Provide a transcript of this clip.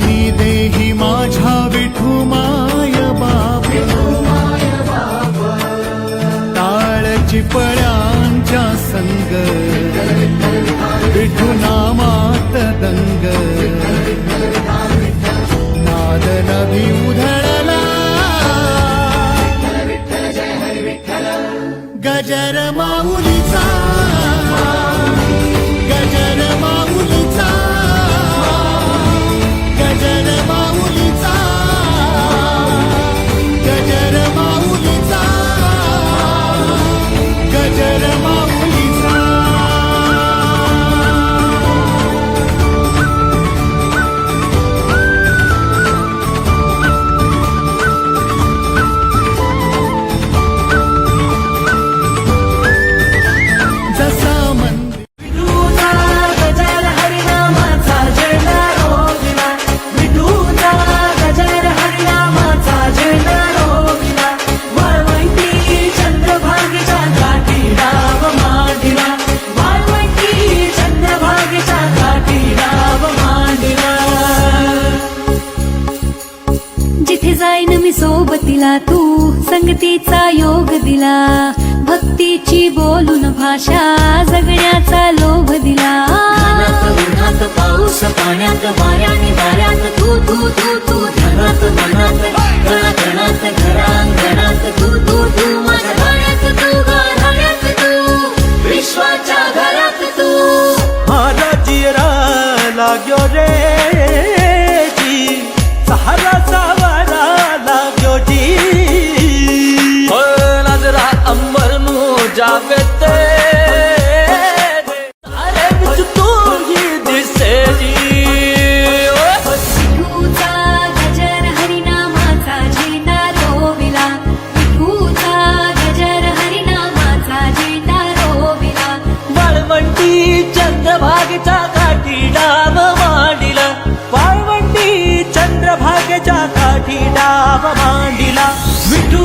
ज्ञानी देही माझ्या विठुमाय बाप. ताळ चिपळ्यांच्या संग. विठू नामात दंग. नाद नदी उधळला. गजर माऊ सोबतीला तू संगतीचा योग दिला. भक्तीची बोलून भाषा जगण्याचा लोभ दिला. उन्हात पाऊस पाण्यात वाऱ्याने वाऱ्यात तू तू तू तू धनात मनात कणाकणात घरांगणात तू तू तू माझ्या गाण्यात तू गाण्यात तू विश्वाच्या घरात तू. लाग्यो रे. भाग्याच्या काठी डाव मांडिला विठू